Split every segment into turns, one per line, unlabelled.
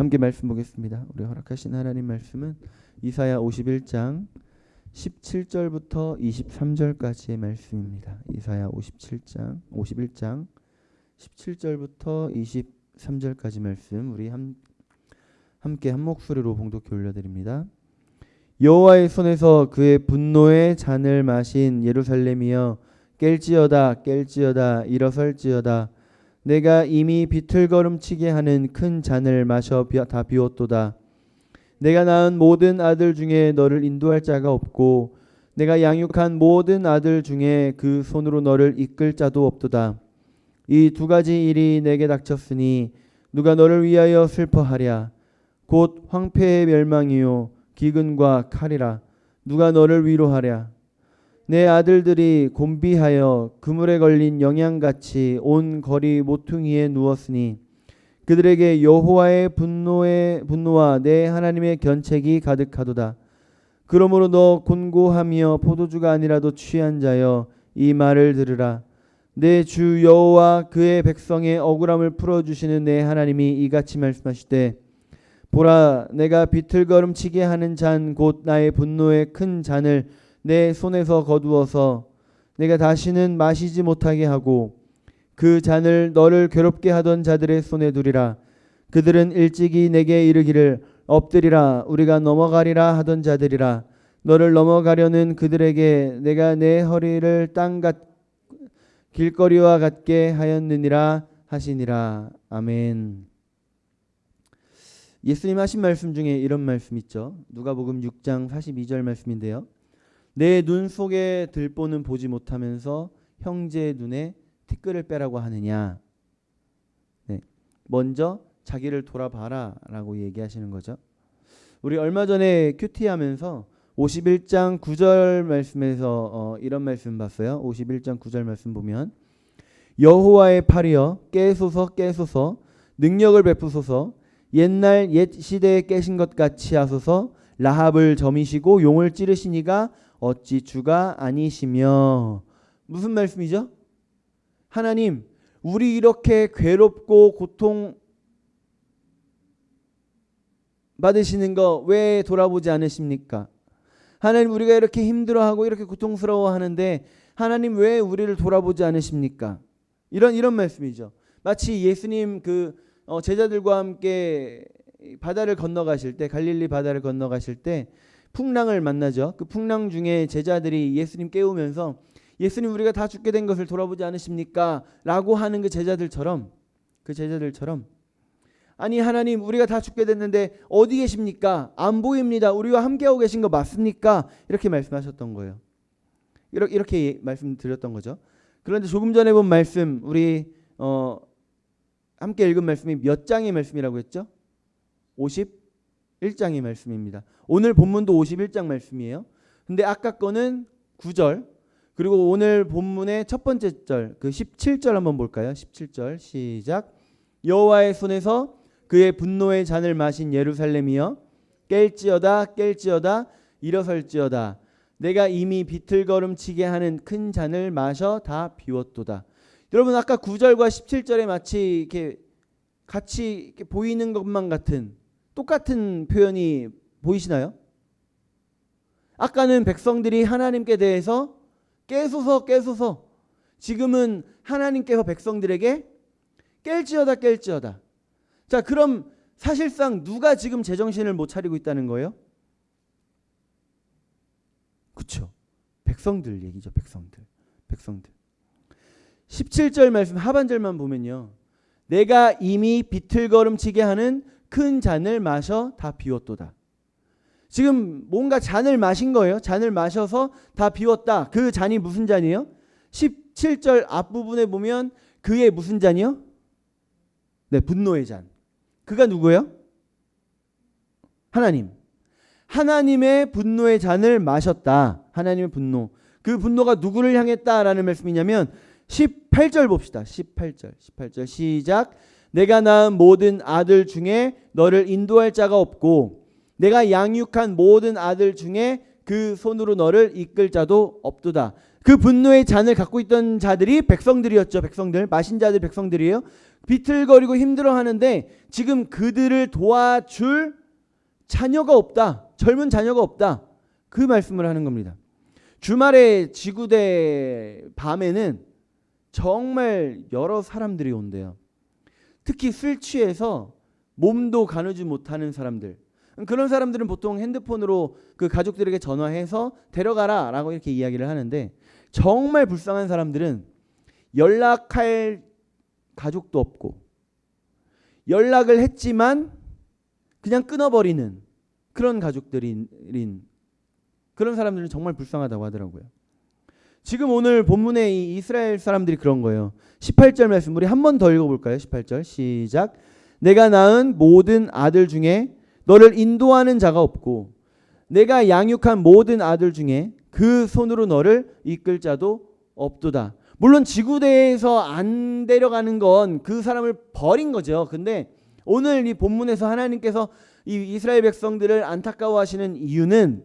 함께 말씀 보겠습니다. 우리 허락하신 하나님 말씀은 이사야 51장 17절부터 23절까지의 말씀입니다. 이사야 57장 51장 17절부터 23절까지 말씀 우리 함, 함께 한 목소리로 봉독해 올려드립니다. 여호와의 손에서 그의 분노의 잔을 마신 예루살렘이여 깰지어다 깰지어다 일어설지어다 내가 이미 비틀거름치게 하는 큰 잔을 마셔 비- 다 비웠도다. 내가 낳은 모든 아들 중에 너를 인도할 자가 없고 내가 양육한 모든 아들 중에 그 손으로 너를 이끌 자도 없도다. 이 두 가지 일이 내게 닥쳤으니 누가 너를 위하여 슬퍼하랴. 곧 황폐의 멸망이요 기근과 칼이라. 누가 너를 위로하랴 내 아들들이 곤비하여 그물에 걸린 영양같이 온 거리 모퉁이에 누웠으니 그들에게 여호와의 분노의 분노와 내 하나님의 견책이 가득하도다. 그러므로 너 곤고하며 포도주가 아니라도 취한 자여 이 말을 들으라. 내 주 여호와 그의 백성의 억울함을 풀어 주시는 내 하나님이 이같이 말씀하시되 보라 내가 비틀거름치게 하는 잔 곧 나의 분노의 큰 잔을 내 손에서 거두어서 내가 다시는 마시지 못하게 하고 그 잔을 너를 괴롭게 하던 자들의 손에 두리라 그들은 일찍이 내게 이르기를 엎드리라 우리가 넘어가리라 하던 자들이라 너를 넘어가려는 그들에게 내가 내 허리를 땅 같 길거리와 같게 하였느니라 하시니라 아멘. 예수님 하신 말씀 중에 이런 말씀 있죠. 누가복음 6장 42절 말씀인데요. 내 눈 속에 들보는 보지 못하면서 형제의 눈에 티끌을 빼라고 하느냐. 네. 먼저 자기를 돌아봐라라고 얘기하시는 거죠. 우리 얼마 전에 큐티 하면서 51장 9절 말씀에서 어, 이런 말씀 봤어요. 51장 9절 말씀 보면 여호와의 팔이여 깨소서 깨소서 능력을 베푸소서 옛날 옛 시대에 깨신 것 같이 하소서 라합을 점이시고 용을 찌르시니가 어찌 주가 아니시며 무슨 말씀이죠? 하나님 우리 이렇게 괴롭고 고통 받으시는 거 왜 돌아보지 않으십니까? 하나님 우리가 이렇게 힘들어하고 이렇게 고통스러워 하는데 하나님 왜 우리를 돌아보지 않으십니까? 이런 이런 말씀이죠. 마치 예수님 그 어, 제자들과 함께 바다를 건너가실 때 갈릴리 바다를 건너가실 때 풍랑을 만나죠. 그 풍랑 중에 제자들이 예수님 깨우면서 예수님 우리가 다 죽게 된 것을 돌아보지 않으십니까? 라고 하는 그 제자들처럼 그 제자들처럼 아니 하나님 우리가 다 죽게 됐는데 어디 계십니까? 안 보입니다. 우리와 함께하고 계신 거 맞습니까? 이렇게 말씀하셨던 거예요. 이렇게, 이렇게 말씀드렸던 거죠. 그런데 조금 전에 본 말씀 우리 어, 함께 읽은 말씀이 몇 장의 말씀이라고 했죠? 51장의 말씀입니다. 오늘 본문도 51장 말씀이에요. 근데 아까 거는 9절 그리고 오늘 본문의 첫 번째 절 그 17절 한번 볼까요? 17절 시작 여호와의 손에서 그의 분노의 잔을 마신 예루살렘이여 깰지어다 깰지어다 일어설지어다 내가 이미 비틀거름치게 하는 큰 잔을 마셔 다 비웠도다. 여러분 아까 9절과 17절에 마치 이렇게 같이 이렇게 보이는 것만 같은 똑같은 표현이 보이시나요? 아까는 백성들이 하나님께 대해서 깨소서 깨소서 지금은 하나님께서 백성들에게 깰지어다 깰지어다. 자, 그럼 사실상 누가 지금 제정신을 못 차리고 있다는 거예요? 그렇죠. 백성들 얘기죠. 백성들. 백성들. 17절 말씀 하반절만 보면요. 내가 이미 비틀거름치게 하는 큰 잔을 마셔 다 비웠도다. 지금 뭔가 잔을 마신 거예요. 잔을 마셔서 다 비웠다. 그 잔이 무슨 잔이에요? 17절 앞부분에 보면 그의 무슨 잔이요? 네, 분노의 잔. 그가 누구예요? 하나님. 하나님의 분노의 잔을 마셨다. 하나님의 분노. 그 분노가 누구를 향했다라는 말씀이냐면 18절 봅시다. 18절. 18절 시작. 내가 낳은 모든 아들 중에 너를 인도할 자가 없고 내가 양육한 모든 아들 중에 그 손으로 너를 이끌 자도 없도다. 그 분노의 잔을 갖고 있던 자들이 백성들이었죠. 백성들. 마신 자들 백성들이에요. 비틀거리고 힘들어 하는데 지금 그들을 도와줄 자녀가 없다. 젊은 자녀가 없다. 그 말씀을 하는 겁니다. 주말에 지구대 밤에는 정말 여러 사람들이 온대요. 특히 술 취해서 몸도 가누지 못하는 사람들. 그런 사람들은 보통 핸드폰으로 그 가족들에게 전화해서 데려가라 라고 이렇게 이야기를 하는데 정말 불쌍한 사람들은 연락할 가족도 없고 연락을 했지만 그냥 끊어버리는 그런 가족들인 그런 사람들은 정말 불쌍하다고 하더라고요. 지금 오늘 본문의 이 이스라엘 사람들이 그런 거예요. 18절 말씀 우리 한 번 더 읽어볼까요? 18절 시작. 내가 낳은 모든 아들 중에 너를 인도하는 자가 없고 내가 양육한 모든 아들 중에 그 손으로 너를 이끌 자도 없도다. 물론 지구대에서 안 데려가는 건 그 사람을 버린 거죠. 근데 오늘 이 본문에서 하나님께서 이 이스라엘 백성들을 안타까워하시는 이유는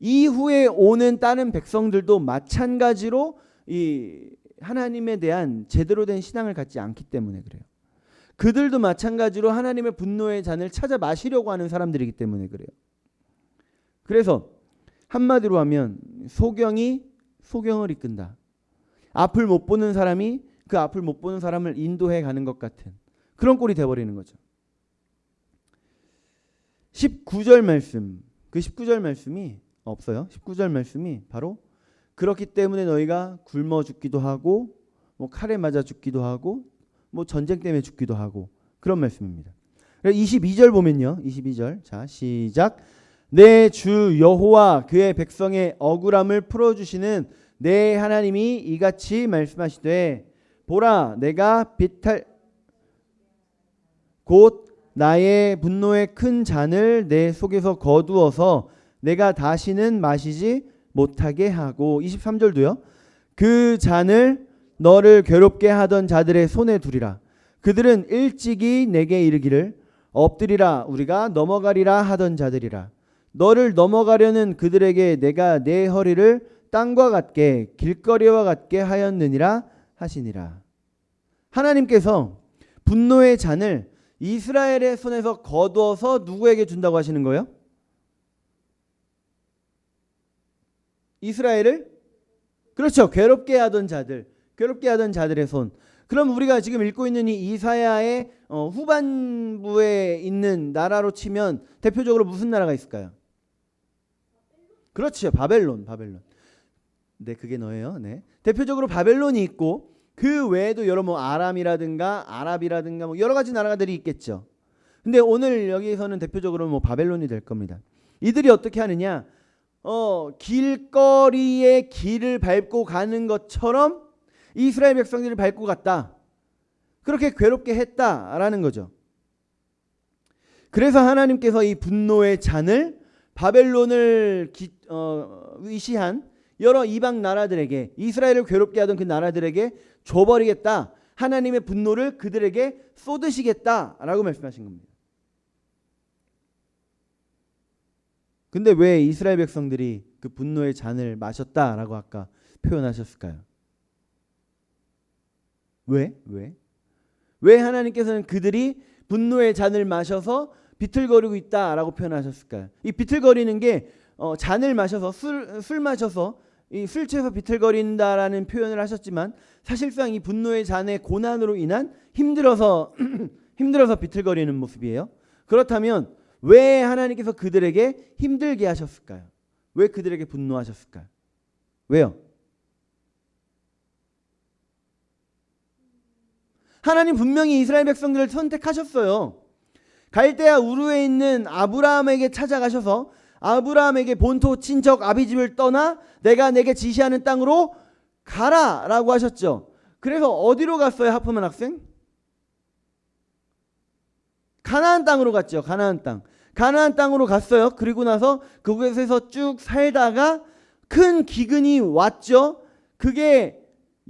이후에 오는 다른 백성들도 마찬가지로 이 하나님에 대한 제대로 된 신앙을 갖지 않기 때문에 그래요. 그들도 마찬가지로 하나님의 분노의 잔을 찾아 마시려고 하는 사람들이기 때문에 그래요. 그래서 한마디로 하면 소경이 소경을 이끈다. 앞을 못 보는 사람이 그 앞을 못 보는 사람을 인도해 가는 것 같은 그런 꼴이 돼 버리는 거죠. 19절 말씀. 그 19절 말씀이 없어요. 19절 말씀이 바로 그렇기 때문에 너희가 굶어 죽기도 하고 뭐 칼에 맞아 죽기도 하고 뭐 전쟁 때문에 죽기도 하고 그런 말씀입니다. 22절 보면요. 22절. 자, 시작. 내 주 여호와 그의 백성의 억울함을 풀어 주시는 내 하나님이 이같이 말씀하시되 보라 내가 비탈 곧 나의 분노의 큰 잔을 내 속에서 거두어서 내가 다시는 마시지 못하게 하고 23절도요. 그 잔을 너를 괴롭게 하던 자들의 손에 두리라. 그들은 일찍이 내게 이르기를 엎드리라 우리가 넘어가리라 하던 자들이라. 너를 넘어가려는 그들에게 내가 내 허리를 땅과 같게 길거리와 같게 하였느니라 하시니라. 하나님께서 분노의 잔을 이스라엘의 손에서 거두어서 누구에게 준다고 하시는 거예요? 이스라엘을 그렇죠. 괴롭게 하던 자들, 괴롭게 하던 자들의 손. 그럼 우리가 지금 읽고 있는 이 이사야의 어, 후반부에 있는 나라로 치면 대표적으로 무슨 나라가 있을까요? 그렇죠. 바벨론, 바벨론. 네, 그게 너예요. 네. 대표적으로 바벨론이 있고 그 외에도 여러 뭐 아람이라든가 아랍이라든가 뭐 여러 가지 나라들이 있겠죠. 근데 오늘 여기서는 대표적으로 뭐 바벨론이 될 겁니다. 이들이 어떻게 하느냐? 어, 길거리에 길을 밟고 가는 것처럼 이스라엘 백성들을 밟고 갔다. 그렇게 괴롭게 했다라는 거죠. 그래서 하나님께서 이 분노의 잔을 바벨론을 기, 어, 위시한 여러 이방 나라들에게 이스라엘을 괴롭게 하던 그 나라들에게 줘버리겠다. 하나님의 분노를 그들에게 쏟으시겠다라고 말씀하신 겁니다. 근데 왜 이스라엘 백성들이 그 분노의 잔을 마셨다라고 아까 표현하셨을까요? 왜? 왜? 왜 하나님께서는 그들이 분노의 잔을 마셔서 비틀거리고 있다라고 표현하셨을까요? 이 비틀거리는 게 어, 잔을 마셔서 술, 술 마셔서 이술 취해서 비틀거린다라는 표현을 하셨지만 사실상 이 분노의 잔의 고난으로 인한 힘들어서 힘들어서 비틀거리는 모습이에요. 그렇다면 왜 하나님께서 그들에게 힘들게 하셨을까요? 왜 그들에게 분노하셨을까요? 왜요? 하나님 분명히 이스라엘 백성들을 선택하셨어요. 갈대아 우르에 있는 아브라함에게 찾아가셔서 아브라함에게 본토 친척 아비집을 떠나 내가 내게 지시하는 땅으로 가라라고 하셨죠. 그래서 어디로 갔어요, 하프만 학생? 가나안 땅으로 갔죠. 가나안 땅. 가나안 땅으로 갔어요. 그리고 나서 그곳에서 쭉 살다가 큰 기근이 왔죠. 그게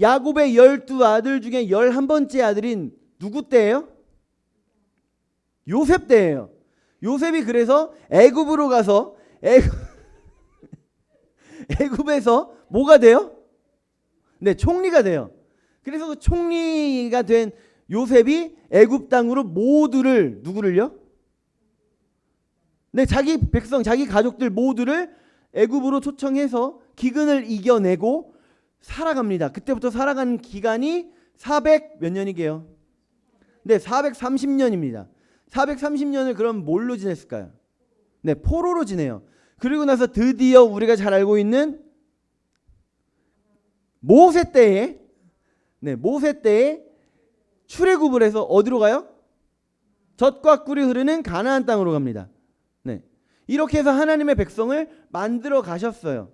야곱의 열두 아들 중에 열한 번째 아들인 누구 때예요? 요셉 때예요. 요셉이 그래서 애굽으로 가서 애굽 애굽에서 뭐가 돼요? 네, 총리가 돼요. 그래서 그 총리가 된 요셉이 애굽 땅으로 모두를 누구를요? 네, 자기 백성, 자기 가족들 모두를 애굽으로 초청해서 기근을 이겨내고 살아갑니다. 그때부터 살아가는 기간이 400 몇 년이게요? 네, 430년입니다. 430년을 그럼 뭘로 지냈을까요? 네, 포로로 지내요. 그리고 나서 드디어 우리가 잘 알고 있는 모세 때에 네, 모세 때에 출애굽을 해서 어디로 가요? 젖과 꿀이 흐르는 가나안 땅으로 갑니다. 네. 이렇게 해서 하나님의 백성을 만들어 가셨어요.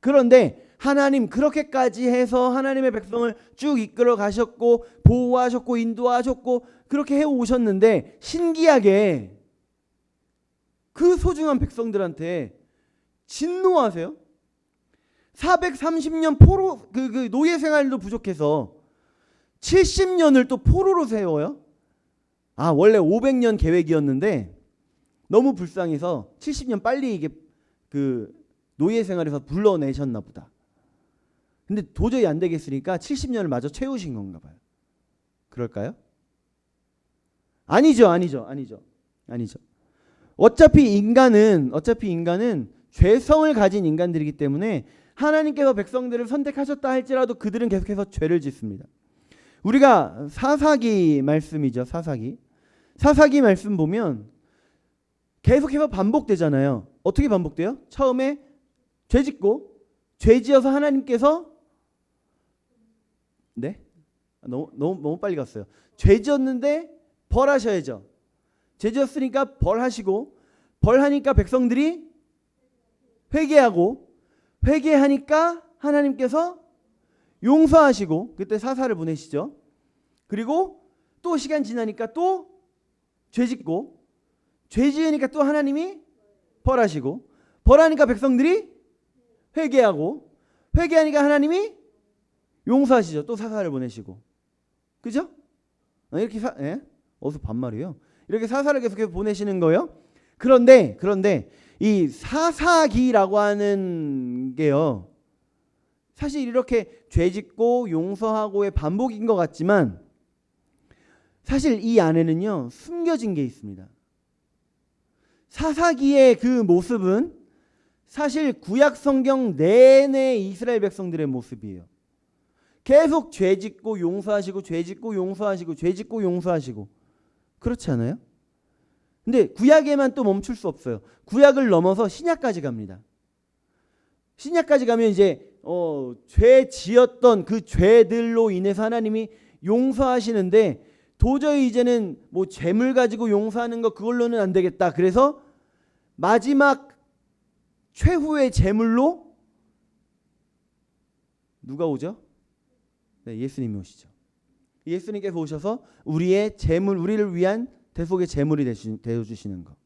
그런데 하나님 그렇게까지 해서 하나님의 백성을 쭉 이끌어 가셨고 보호하셨고 인도하셨고 그렇게 해 오셨는데 신기하게 그 소중한 백성들한테 진노하세요. 430년 포로 그, 그 노예 생활도 부족해서 70년을 또 포로로 세워요. 아 원래 500년 계획이었는데 너무 불쌍해서 70년 빨리 이게 그 노예 생활에서 불러내셨나 보다. 근데 도저히 안 되겠으니까 70년을 마저 채우신 건가 봐요. 그럴까요? 아니죠, 아니죠, 아니죠, 아니죠. 어차피 인간은 어차피 인간은 죄성을 가진 인간들이기 때문에 하나님께서 백성들을 선택하셨다 할지라도 그들은 계속해서 죄를 짓습니다. 우리가 사사기 말씀이죠, 사사기. 사사기 말씀 보면 계속해서 반복되잖아요. 어떻게 반복돼요? 처음에 죄 짓고 죄 지어서 하나님께서 네? 너무 너무 너무 빨리 갔어요. 죄 지었는데 벌하셔야죠. 죄 지었으니까 벌하시고 벌하니까 백성들이 회개하고 회개하니까 하나님께서 용서하시고 그때 사사를 보내시죠. 그리고 또 시간 지나니까 또 죄 짓고 죄 지으니까 또 하나님이 벌하시고 벌하니까 백성들이 회개하고 회개하니까 하나님이 용서하시죠. 또 사사를 보내시고. 그죠? 어, 이렇게 사, 예? 어서 반말이에요. 이렇게 사사를 계속해서 보내시는 거예요. 그런데 그런데 이 사사기라고 하는 게요. 사실 이렇게 죄 짓고 용서하고의 반복인 것 같지만 사실 이 안에는요 숨겨진 게 있습니다. 사사기의 그 모습은 사실 구약 성경 내내 이스라엘 백성들의 모습이에요. 계속 죄 짓고 용서하시고 죄 짓고 용서하시고 죄 짓고 용서하시고 그렇지 않아요? 근데 구약에만 또 멈출 수 없어요. 구약을 넘어서 신약까지 갑니다. 신약까지 가면 이제 어, 죄 지었던 그 죄들로 인해서 하나님이 용서하시는데 도저히 이제는 뭐 죄물 가지고 용서하는 거 그걸로는 안 되겠다. 그래서 마지막 최후의 제물로 누가 오죠? 네, 예수님이 오시죠. 예수님께서 오셔서 우리의 제물, 우리를 위한 대속의 제물이 되어 주시는 거.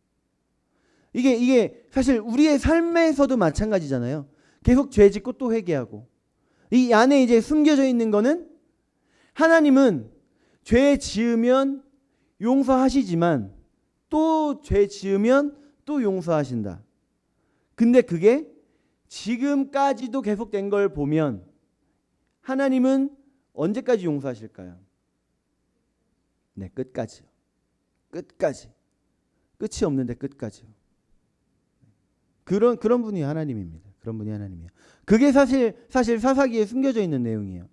이게 이게 사실 우리의 삶에서도 마찬가지잖아요. 계속 죄 짓고 또 회개하고 이 안에 이제 숨겨져 있는 거는 하나님은 죄 지으면 용서하시지만 또 죄 지으면 또 용서하신다. 근데 그게 지금까지도 계속된 걸 보면 하나님은 언제까지 용서하실까요? 네, 끝까지요. 끝까지. 끝이 없는데 끝까지요. 그런 그런 분이 하나님입니다. 그런 분이 하나님이에요. 그게 사실 사실 사사기에 숨겨져 있는 내용이에요.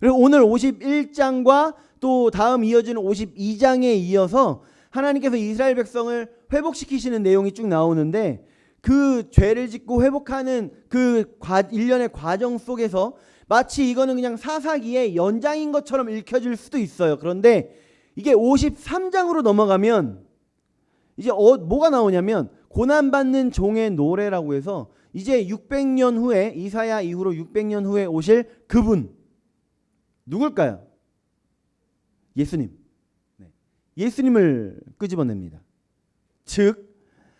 그리고 오늘 51장과 또 다음 이어지는 52장에 이어서 하나님께서 이스라엘 백성을 회복시키시는 내용이 쭉 나오는데 그 죄를 짓고 회복하는 그 과, 일련의 과정 속에서 마치 이거는 그냥 사사기의 연장인 것처럼 읽혀질 수도 있어요. 그런데 이게 53장으로 넘어가면 이제 어, 뭐가 나오냐면 고난받는 종의 노래라고 해서 이제 600년 후에 이사야 이후로 600년 후에 오실 그분 누굴까요? 예수님. 네. 예수님을 끄집어냅니다. 즉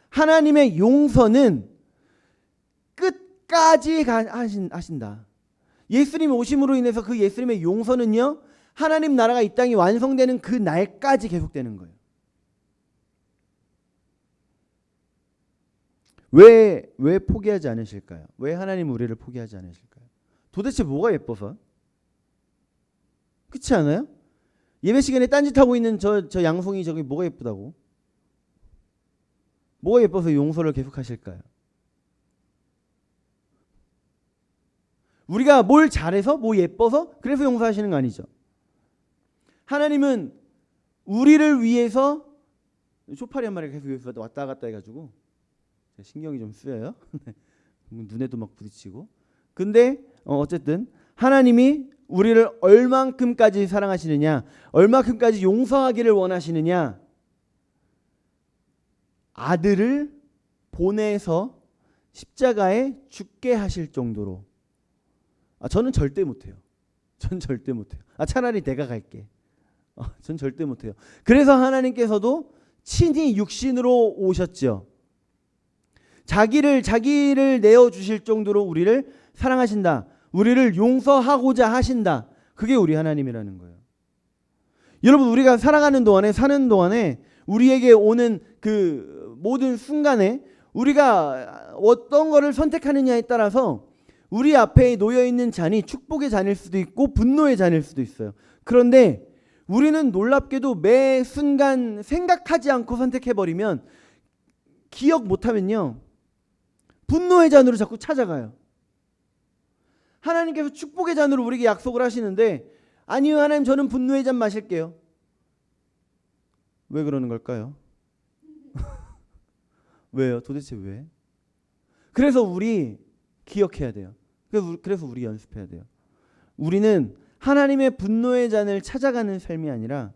하나님의 용서는 끝까지 하신, 하신다. 예수님 오심으로 인해서 그 예수님의 용서는요. 하나님 나라가 이 땅이 완성되는 그 날까지 계속되는 거예요. 왜, 왜 포기하지 않으실까요? 왜 하나님 우리를 포기하지 않으실까요? 도대체 뭐가 예뻐서? 그렇지 않아요? 예배 시간에 딴짓하고 있는 저, 저 양송이 저기 뭐가 예쁘다고? 뭐가 예뻐서 용서를 계속 하실까요? 우리가 뭘 잘해서 뭐 예뻐서 그래서 용서하시는 거 아니죠. 하나님은 우리를 위해서 쇼파리 한 마리가 계속 왔다 갔다 해가지고 신경이 좀 쓰여요. 눈에도 막 부딪히고. 근데 어, 어쨌든 하나님이 우리를 얼만큼까지 사랑하시느냐, 얼만큼까지 용서하기를 원하시느냐, 아들을 보내서 십자가에 죽게 하실 정도로. 아, 저는 절대 못해요. 전 절대 못해요. 아, 차라리 내가 갈게. 어, 전 절대 못해요. 그래서 하나님께서도 친히 육신으로 오셨죠. 자기를 자기를 내어 주실 정도로 우리를 사랑하신다. 우리를 용서하고자 하신다. 그게 우리 하나님이라는 거예요. 여러분 우리가 살아가는 동안에 사는 동안에 우리에게 오는 그 모든 순간에 우리가 어떤 거를 선택하느냐에 따라서 우리 앞에 놓여 있는 잔이 축복의 잔일 수도 있고 분노의 잔일 수도 있어요. 그런데 우리는 놀랍게도 매 순간 생각하지 않고 선택해 버리면 기억 못 하면요. 분노의 잔으로 자꾸 찾아가요. 하나님께서 축복의 잔으로 우리에게 약속을 하시는데 아니요 하나님 저는 분노의 잔 마실게요. 왜 그러는 걸까요? 왜요? 도대체 왜? 그래서 우리 기억해야 돼요. 그래서 우리, 연습해야 돼요. 우리는 하나님의 분노의 잔을 찾아가는 삶이 아니라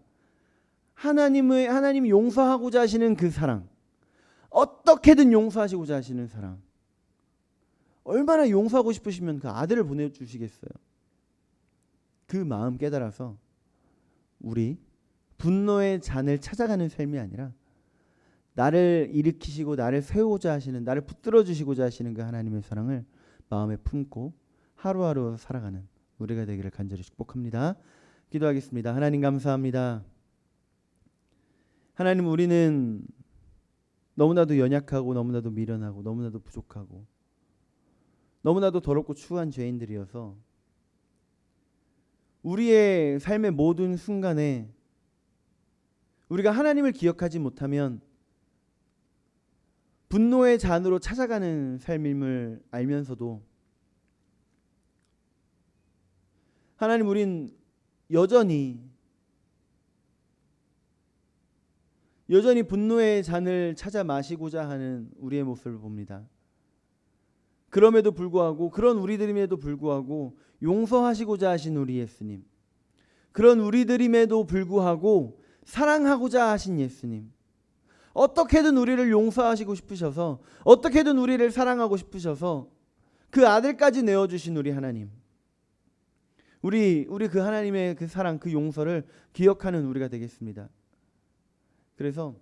하나님의 하나님이 용서하고자 하시는 그 사랑, 어떻게든 용서하시고자 하시는 사랑. 얼마나 용서하고 싶으시면 그 아들을 보내주시겠어요. 그 마음 깨달아서 우리 분노의 잔을 찾아가는 삶이 아니라 나를 일으키시고 나를 세우고자 하시는 나를 붙들어 주시고자 하시는 그 하나님의 사랑을 마음에 품고 하루하루 살아가는 우리가 되기를 간절히 축복합니다. 기도하겠습니다. 하나님 감사합니다. 하나님 우리는 너무나도 연약하고 너무나도 미련하고 너무나도 부족하고 너무나도 더럽고 추한 죄인들이어서 우리의 삶의 모든 순간에 우리가 하나님을 기억하지 못하면 분노의 잔으로 찾아가는 삶임을 알면서도 하나님 우린 여전히 여전히 분노의 잔을 찾아 마시고자 하는 우리의 모습을 봅니다. 그럼에도 불구하고 그런 우리들임에도 불구하고 용서하시고자 하신 우리 예수님. 그런 우리들임에도 불구하고 사랑하고자 하신 예수님. 어떻게든 우리를 용서하시고 싶으셔서 어떻게든 우리를 사랑하고 싶으셔서 그 아들까지 내어 주신 우리 하나님. 우리 우리 그 하나님의 그 사랑 그 용서를 기억하는 우리가 되겠습니다. 그래서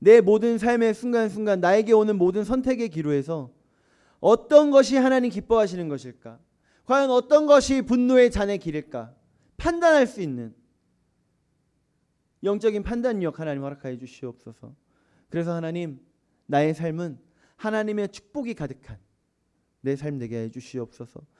내 모든 삶의 순간순간 나에게 오는 모든 선택의 기로에서 어떤 것이 하나님 기뻐하시는 것일까? 과연 어떤 것이 분노의 잔의 길일까? 판단할 수 있는 영적인 판단력 하나님 허락하여 주시옵소서. 그래서 하나님 나의 삶은 하나님의 축복이 가득한 내 삶 되게 해 주시옵소서.